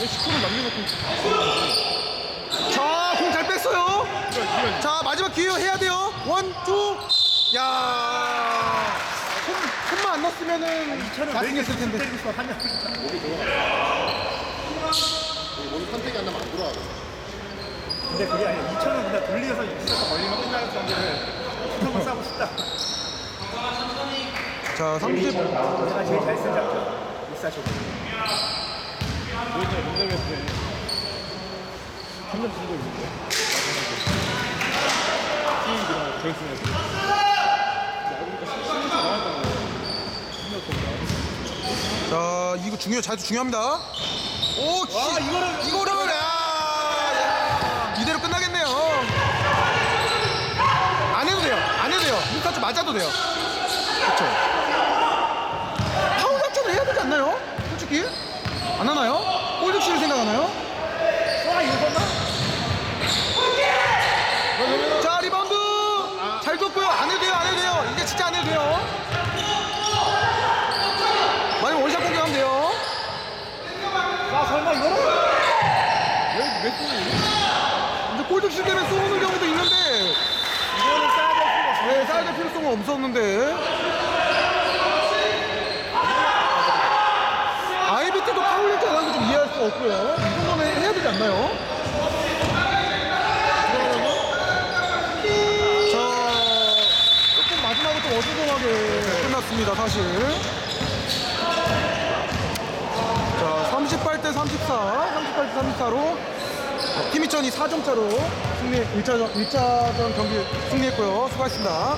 왜 10분을 남겨놓고 자, 공 잘 뺐어요. 자, 마지막 기회 해야 돼요. 원, 투. 야. 손, 손만 안 넣었으면은 이렇게 생겼을 텐데. 때리고 싶어 하냐 몸이 선택이 안 나면 안 돌아가. 근데 그게 아니라 2천은 그냥 돌려서 육수에서 걸리면 끝날 정도를 한번 싸고 싶다 자, 30. 내가 제일 잘 쓴 작전 일사쇼 3점 준거 있는데 팀 그냥 결승에서 자, 이거 중요, 자주 중요합니다. 오, 씨. 와, 이거를- 이거를, 야, 야. 이대로 끝나겠네요. 안 해도 돼요. 안 해도 돼요. 루카츠 맞아도 돼요. 그쵸. 파울 작전을 해야 되지 않나요? 솔직히? 안 하나요? 골득실을 생각하나요? 와 이거 봤나? 자, 리바운드! 잘 줬고요. 안 해도 돼요, 안 해도 돼요. 이제 진짜 안 해도 돼요. 만약 원샷 공격하면 돼요. 아 설마 이거를? 왜몇 분이 이제 골득실 때문에 쏘는 경우도 있는데, 이거는 싸야 될 필요가 없어 네, 될 필요성은 없었는데. 아이비 때도 파울일지 안 하는 좀 이해할 수 없고요. 이 정도는 해야 되지 않나요? 자, 조금 마지막에 좀 어수선하게 끝났습니다, 사실. 34, 38, 34로 팀이천이 4점차로 승리 1차전, 1차전 경기 승리했고요. 수고하셨습니다.